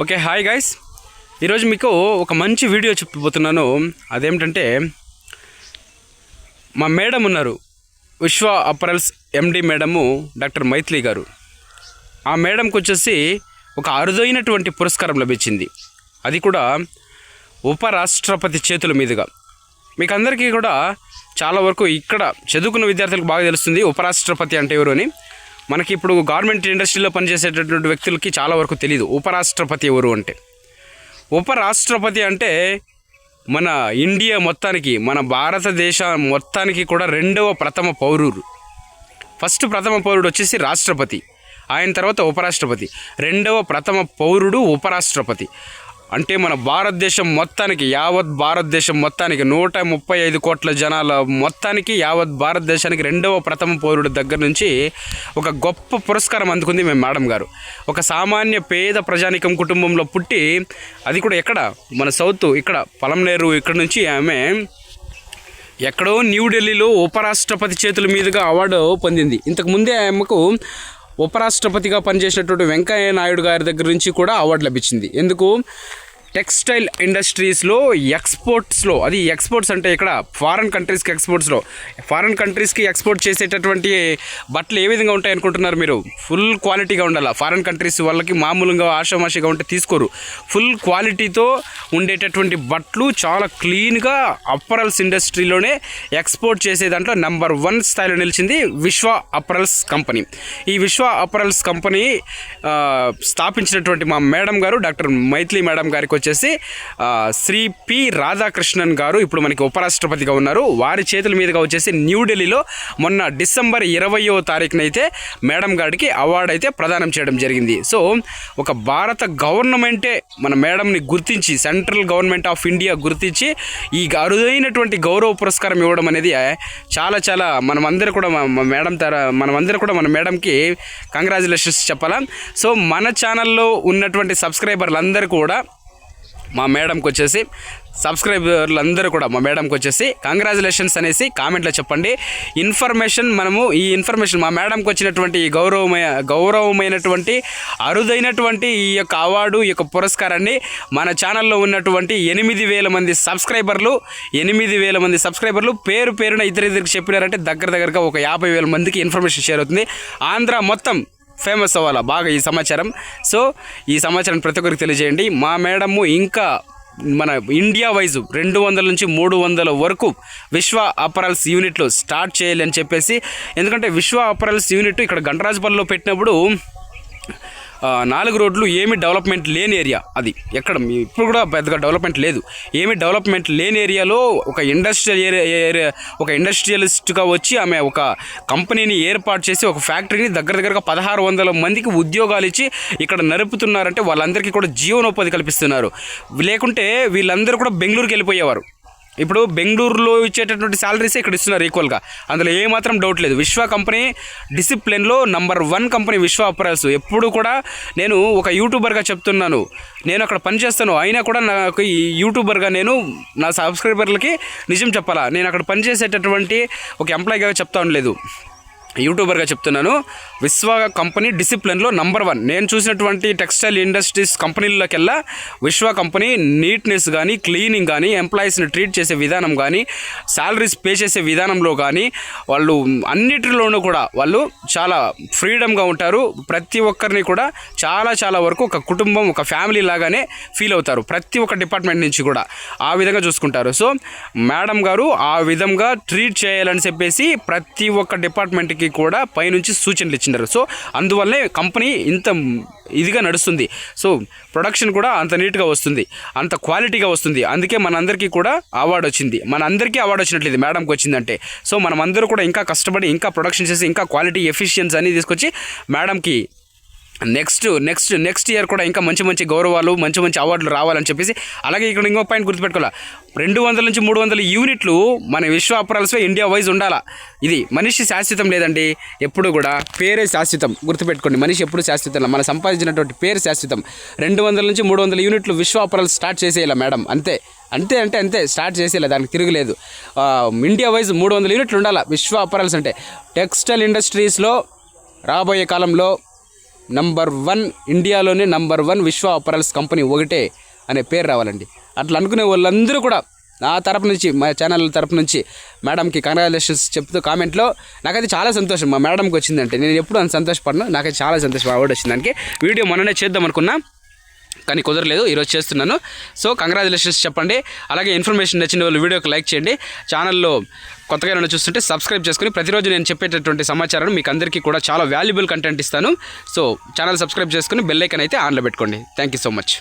Okay hi guys. ఈరోజు మీకు ఒక మంచి వీడియో చెప్పబోతున్నాను. అదేమిటంటే మా మేడం ఉన్నారు. Vishwa apparels MD madam doctor Mythili గారు. ఆ మేడంకి వచ్చేసి ఒక అరుదైనటువంటి పురస్కారం లభించింది. అది కూడా ఉపరాష్ట్రపతి చేతుల మీదుగా. మీకు అందరికీ కూడా చాలా వరకు ఇక్కడ చదువుకున్న విద్యార్థులకు బాగా తెలుస్తుంది ఉపరాష్ట్రపతి అంటే ఎవరు అని. మనకి ఇప్పుడు గవర్నమెంట్ ఇండస్ట్రీలో పనిచేసేటటువంటి వ్యక్తులకి చాలా వరకు తెలియదు ఉపరాష్ట్రపతి ఎవరు అంటే? ఉపరాష్ట్రపతి అంటే మన ఇండియా మొత్తానికి మన భారతదేశ మొత్తానికి కూడా రెండవ ప్రథమ పౌరుడు. ఫస్ట్ ప్రథమ పౌరుడు వచ్చేసి రాష్ట్రపతి. ఆయన తర్వాత ఉపరాష్ట్రపతి. రెండవ ప్రథమ పౌరుడు ఉపరాష్ట్రపతి. అంటే మన భారతదేశం మొత్తానికి యావత్ భారతదేశం మొత్తానికి నూట ముప్పై ఐదు కోట్ల జనాల మొత్తానికి యావత్ భారతదేశానికి రెండవ ప్రథమ పౌరుడు దగ్గర నుంచి ఒక గొప్ప పురస్కారం అందుకుంది మేము మేడం గారు. ఒక సామాన్య పేద ప్రజానికం కుటుంబంలో పుట్టి అది కూడా ఎక్కడ? మన సౌత్ ఇక్కడ పొలంనేరు ఇక్కడ నుంచి ఆమె ఎక్కడో న్యూఢిల్లీలో ఉపరాష్ట్రపతి చేతుల మీదుగా అవార్డు పొందింది. ఇంతకు ముందే ఆమెకు ఉపరాష్ట్రపతిగా పనిచేసినటువంటి వెంకయ్య నాయుడు గారి దగ్గర నుంచి కూడా అవార్డు లభించింది. ఎందుకు? టెక్స్టైల్ ఇండస్ట్రీస్లో ఎక్స్పోర్ట్స్లో అది ఎక్స్పోర్ట్స్ అంటే ఇక్కడ ఫారెన్ కంట్రీస్కి ఎక్స్పోర్ట్స్లో. ఫారెన్ కంట్రీస్కి ఎక్స్పోర్ట్ చేసేటటువంటి బట్టలు ఏ విధంగా ఉంటాయి అనుకుంటున్నారు మీరు? ఫుల్ క్వాలిటీగా ఉండాలి? ఫారెన్ కంట్రీస్ వాళ్ళకి మామూలుగా ఆషామాషిగా ఉంటే తీసుకోరు. ఫుల్ క్వాలిటీతో ఉండేటటువంటి బట్టలు చాలా క్లీన్గా అప్పరల్స్ ఇండస్ట్రీలోనే ఎక్స్పోర్ట్ చేసే దాంట్లో నెంబర్ వన్ స్థాయిలో నిలిచింది విశ్వ అప్పరల్స్ కంపెనీ. ఈ విశ్వ అప్పరల్స్ కంపెనీ స్థాపించినటువంటి మా మేడం గారు డాక్టర్ మైథిలి మేడం గారికి వచ్చేసి శ్రీ పి రాధాకృష్ణన్ గారు ఇప్పుడు మనకి ఉపరాష్ట్రపతిగా ఉన్నారు. వారి చేతుల మీదుగా వచ్చేసి న్యూఢిల్లీలో మొన్న డిసెంబర్ ఇరవయో తారీఖునైతే మేడం గారికి అవార్డు అయితే ప్రదానం చేయడం జరిగింది. సో ఒక భారత గవర్నమెంటే మన మేడంని గుర్తించి సెంట్రల్ గవర్నమెంట్ ఆఫ్ ఇండియా గుర్తించి ఈ అరుదైనటువంటి గౌరవ పురస్కారం ఇవ్వడం అనేది చాలా చాలా మనమందరం కూడా మేడం తర మనమందరం కూడా మన మేడంకి కంగ్రాచులేషన్స్ చెప్పాలా. సో మన ఛానల్లో ఉన్నటువంటి సబ్స్క్రైబర్లు అందరూ కూడా మా మేడంకి వచ్చేసి సబ్స్క్రైబర్లు అందరూ కూడా మా మేడంకి వచ్చేసి కంగ్రాచులేషన్స్ అనేసి కామెంట్లో చెప్పండి. ఇన్ఫర్మేషన్ మనము ఈ ఇన్ఫర్మేషన్ మా మేడంకి వచ్చినటువంటి ఈ గౌరవమైన గౌరవమైనటువంటి అరుదైనటువంటి ఈ యొక్క అవార్డు ఈ యొక్క పురస్కారాన్ని మన ఛానల్లో ఉన్నటువంటి ఎనిమిది వేల మంది సబ్స్క్రైబర్లు ఎనిమిది వేల మంది సబ్స్క్రైబర్లు పేరు పేరున ఇద్దరిద్దరికి చెప్పినారంటే దగ్గర దగ్గరగా ఒక యాభై వేల మందికి ఇన్ఫర్మేషన్ షేర్ అవుతుంది. ఆంధ్ర మొత్తం ఫేమస్ అవ్వాలా? బాగా ఈ సమాచారం. సో ఈ సమాచారం ప్రతి ఒక్కరికి తెలియజేయండి. మా మేడము ఇంకా మన ఇండియా వైజ్ రెండు వందల నుంచి మూడు వందల వరకు విశ్వ అపరల్స్ యూనిట్లు స్టార్ట్ చేయాలి అని చెప్పేసి ఎందుకంటే విశ్వ అపరల్స్ యూనిట్ ఇక్కడ గంటరాజపల్లిలో పెట్టినప్పుడు నాలుగు రోడ్లు ఏమి డెవలప్మెంట్ లేని ఏరియా అది. ఎక్కడ ఇప్పుడు కూడా పెద్దగా డెవలప్మెంట్ లేదు. ఏమి డెవలప్మెంట్ లేని ఏరియాలో ఒక ఇండస్ట్రియల్ ఏరియా ఏరియా ఒక ఇండస్ట్రియలిస్ట్గా వచ్చి ఆమె ఒక కంపెనీని ఏర్పాటు చేసి ఒక ఫ్యాక్టరీని దగ్గర దగ్గరగా పదహారు వందల మందికి ఉద్యోగాలు ఇచ్చి ఇక్కడ నడుపుతున్నారంటే వాళ్ళందరికీ కూడా జీవనోపాధి కల్పిస్తున్నారు. లేకుంటే వీళ్ళందరూ కూడా బెంగళూరుకి వెళ్ళిపోయేవారు. ఇప్పుడు బెంగళూరులో ఇచ్చేటటువంటి శాలరీస్ ఇక్కడ ఇస్తున్నారు ఈక్వల్గా అందులో ఏమాత్రం డౌట్ లేదు. Vishwa company డిసిప్లిన్లో number one company Vishwa apparels. ఎప్పుడు కూడా నేను ఒక యూట్యూబర్గా చెప్తున్నాను. నేను అక్కడ పనిచేస్తాను అయినా కూడా నాకు ఈ యూట్యూబర్గా నేను నా సబ్స్క్రైబర్లకి నిజం చెప్పాలా? నేను అక్కడ పనిచేసేటటువంటి ఒక ఎంప్లాయీగా చెప్తాను లేదు యూట్యూబర్గా చెప్తున్నాను. విశ్వ కంపెనీ డిసిప్లిన్లో నంబర్ వన్. నేను చూసినటువంటి టెక్స్టైల్ ఇండస్ట్రీస్ కంపెనీలకెల్లా విశ్వ కంపెనీ నీట్నెస్ కానీ క్లీనింగ్ కానీ ఎంప్లాయీస్ని ట్రీట్ చేసే విధానం కానీ శాలరీస్ పే చేసే విధానంలో కానీ వాళ్ళు అన్నిటిలోనూ కూడా వాళ్ళు చాలా ఫ్రీడమ్గా ఉంటారు. ప్రతి ఒక్కరిని కూడా చాలా చాలా వరకు ఒక కుటుంబం ఒక ఫ్యామిలీ లాగానే ఫీల్ అవుతారు. ప్రతి ఒక్క డిపార్ట్మెంట్ నుంచి కూడా ఆ విధంగా చూసుకుంటారు. సో మేడం గారు ఆ విధంగా ట్రీట్ చేయాలని చెప్పేసి ప్రతి ఒక్క డిపార్ట్మెంట్కి కూడా పైనుంచి సూచనలు ఇచ్చినారు సో అందువల్లే కంపెనీ ఇంత ఇదిగా నడుస్తుంది. సో ప్రొడక్షన్ కూడా అంత నీట్గా వస్తుంది. అంత క్వాలిటీగా వస్తుంది. అందుకే మనందరికీ కూడా అవార్డు వచ్చింది. మనందరికీ అవార్డు వచ్చినట్లేదు మేడంకి వచ్చిందంటే. సో మనమందరూ కూడా ఇంకా కష్టపడి ఇంకా ప్రొడక్షన్ చేసి ఇంకా క్వాలిటీ ఎఫిషియన్స్ అన్ని తీసుకొచ్చి మేడంకి నెక్స్ట్ నెక్స్ట్ నెక్స్ట్ ఇయర్ కూడా ఇంకా మంచి మంచి గౌరవాలు మంచి మంచి అవార్డులు రావాలని చెప్పేసి అలాగే ఇక్కడ ఇంకో పాయింట్ గుర్తుపెట్టుకోవాలి. రెండు వందల నుంచి మూడు వందల యూనిట్లు మన విశ్వ అపరాల్స్లో ఇండియా వైజ్ ఉండాలా. ఇది మనిషి శాశ్వతం లేదండి ఎప్పుడు కూడా పేరే శాశ్వతం. గుర్తుపెట్టుకోండి మనిషి ఎప్పుడు శాశ్వతం మన సంపాదించినటువంటి పేరు శాశ్వతం. రెండు వందల నుంచి మూడు వందల యూనిట్లు విశ్వ అపరాల్స్ స్టార్ట్ చేసేయాలి మేడం? అంతే. అంతే అంటే అంతే స్టార్ట్ చేసేలా దానికి తిరగలేదు. ఇండియా వైజ్ మూడు వందల యూనిట్లు ఉండాలా విశ్వ అపరాల్స్ అంటే? టెక్స్టైల్ ఇండస్ట్రీస్లో రాబోయే కాలంలో నంబర్ వన్ ఇండియాలోనే number one Vishwa apparels company ఒకటే అనే పేరు రావాలండి. అట్లా అనుకునే వాళ్ళందరూ కూడా నా తరపు నుంచి మా ఛానల్ తరపు నుంచి మేడంకి కంగ్రాచులేషన్స్ చెప్తూ కామెంట్లో నాకైతే చాలా సంతోషం. మా మేడంకి వచ్చిందంటే నేను ఎప్పుడు అంత సంతోషపడను నాకైతే చాలా సంతోషం. అవార్డు వచ్చిందానికి వీడియో మొన్ననే చేద్దాం అనుకున్నా. కానీ కుదరలేదు ఈరోజు చేస్తున్నాను. సో కంగ్రాచులేషన్స్ చెప్పండి. అలాగే ఇన్ఫర్మేషన్ నచ్చిన వాళ్ళు వీడియోకి లైక్ చేయండి. ఛానల్లో కొత్తగా ఏమైనా చూస్తుంటే సబ్స్క్రైబ్ చేసుకుని ప్రతిరోజు నేను చెప్పేటటువంటి సమాచారం మీకు అందరికీ కూడా చాలా వాల్యుబుల్ కంటెంట్ ఇస్తాను. సో ఛానల్ సబ్స్క్రైబ్ చేసుకుని బెల్ ఐకన్ అయితే ఆన్లో పెట్టుకోండి. Thank you so much